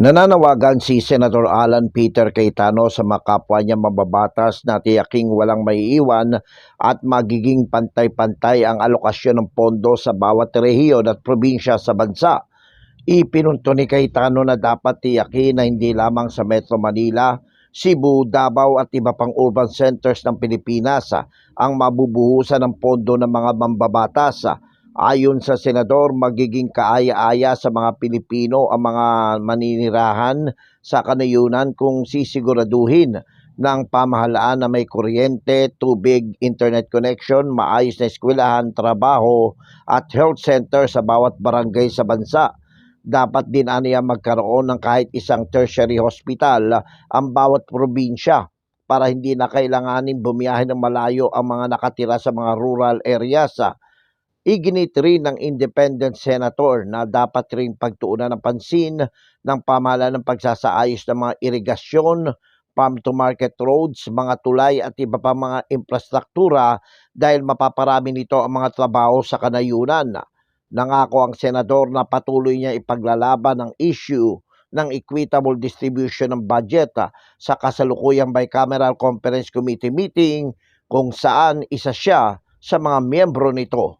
Nananawagan si Senator Alan Peter Cayetano sa mga kapwa niya mababatas na tiyaking walang maiiwan at magiging pantay-pantay ang alokasyon ng pondo sa bawat rehiyon at probinsya sa bansa. Ipinunto ni Cayetano na dapat tiyakin na hindi lamang sa Metro Manila, Cebu, Davao at iba pang urban centers ng Pilipinas ang mabubuhusan ng pondo ng mga mambabatas. Ayon sa senador, magiging kaaya-aya sa mga Pilipino ang mga maninirahan sa kanayunan kung sisiguraduhin ng pamahalaan na may kuryente, tubig, internet connection, maayos na eskwelahan, trabaho at health center sa bawat barangay sa bansa. Dapat din aniya magkaroon ng kahit isang tertiary hospital ang bawat probinsya para hindi na kailanganin bumiyahe ng malayo ang mga nakatira sa mga rural areas. Iginit rin ng independent senator na dapat ring pagtuunan ng pansin ng pamahalaan ng pagsasaayos ng mga irigasyon, farm to market roads, mga tulay at iba pa mga infrastruktura dahil mapaparami nito ang mga trabaho sa kanayunan. Nangako ang senador na patuloy niya ipaglalaban ang issue ng equitable distribution ng budget sa kasalukuyang bicameral conference committee meeting kung saan isa siya sa mga miyembro nito.